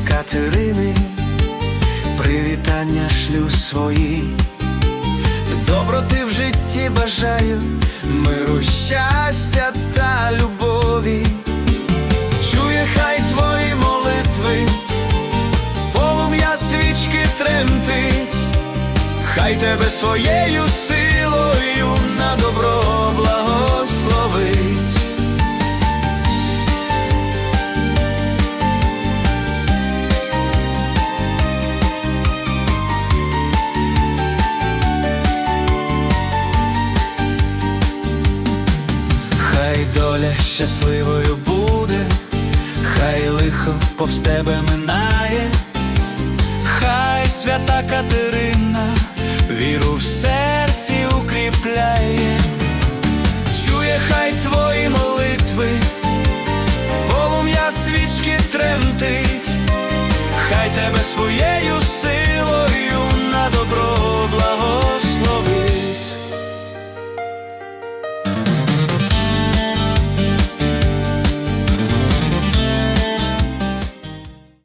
Катерини, привітання шлю свої, доброти в житті бажаю, миру, щастя та любові, чує хай твої молитви, полум'я свічки тремтить, хай тебе своєю силою доля щасливою буде, хай лихо повз тебе минає,